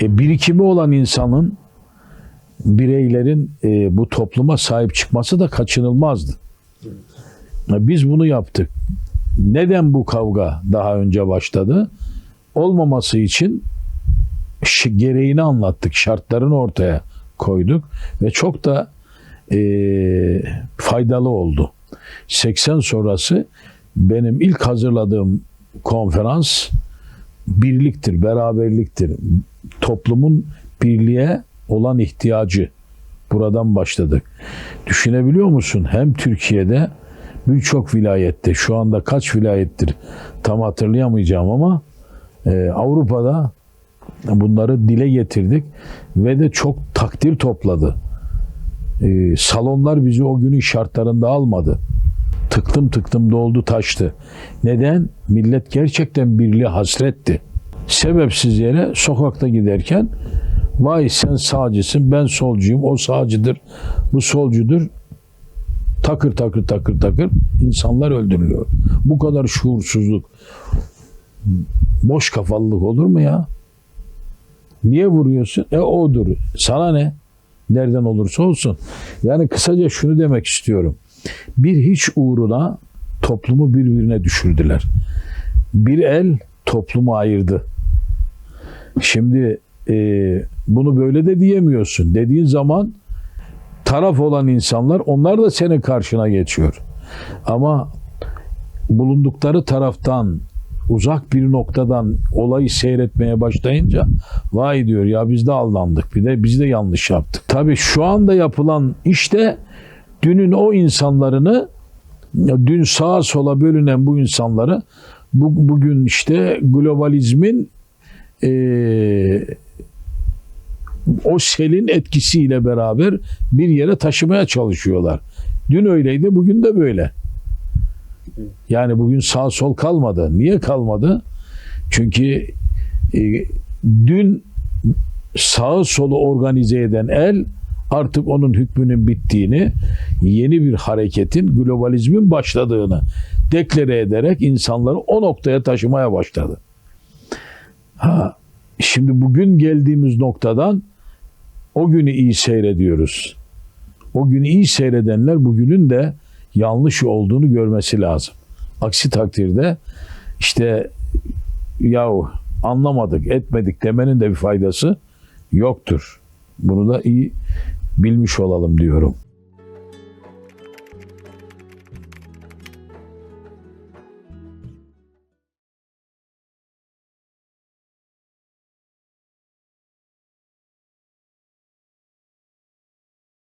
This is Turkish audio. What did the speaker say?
E, birikimi olan insanın bireylerin e, bu topluma sahip çıkması da kaçınılmazdı. E, Biz bunu yaptık. Neden bu kavga daha önce başladı? Olmaması için gereğini anlattık, şartlarını ortaya koyduk ve çok da e, faydalı oldu. 80 sonrası benim ilk hazırladığım konferans birliktir, beraberliktir. Toplumun birliğe olan ihtiyacı. Buradan başladık. Düşünebiliyor musun? Hem Türkiye'de birçok vilayette, şu anda kaç vilayettir tam hatırlayamayacağım ama e, Avrupa'da bunları dile getirdik ve de çok takdir topladı. E, salonlar bizi o günün şartlarında almadı. Tıktım tıktım doldu taştı. Neden? Millet gerçekten birliğe hasretti. Sebepsiz yere sokakta giderken vay sen sağcısın ben solcuyum o sağcıdır bu solcudur takır takır takır takır insanlar öldürülüyor. Bu kadar şuursuzluk boş kafalılık olur mu ya? Niye vuruyorsun? E odur. Sana ne? Nereden olursa olsun. Yani kısaca şunu demek istiyorum. Bir hiç uğruna toplumu birbirine düşürdüler. Bir el toplumu ayırdı. Şimdi e, bunu böyle de diyemiyorsun. Dediğin zaman taraf olan insanlar onlar da senin karşına geçiyor. Ama bulundukları taraftan uzak bir noktadan olayı seyretmeye başlayınca vay diyor ya biz de aldandık bir de biz de yanlış yaptık. Tabii şu anda yapılan işte dünün o insanlarını dün sağa sola bölünen bu insanları bu, bugün işte globalizmin eee o selin etkisiyle beraber bir yere taşımaya çalışıyorlar. Dün öyleydi, bugün de böyle. Yani bugün sağ sol kalmadı. Niye kalmadı? Çünkü e, dün sağı solu organize eden el artık onun hükmünün bittiğini, yeni bir hareketin, globalizmin başladığını deklare ederek insanları o noktaya taşımaya başladı. Ha, şimdi bugün geldiğimiz noktadan o günü iyi seyrediyoruz. O günü iyi seyredenler bugünün de yanlış olduğunu görmesi lazım. Aksi takdirde işte yahu anlamadık, etmedik demenin de bir faydası yoktur. Bunu da iyi bilmiş olalım diyorum.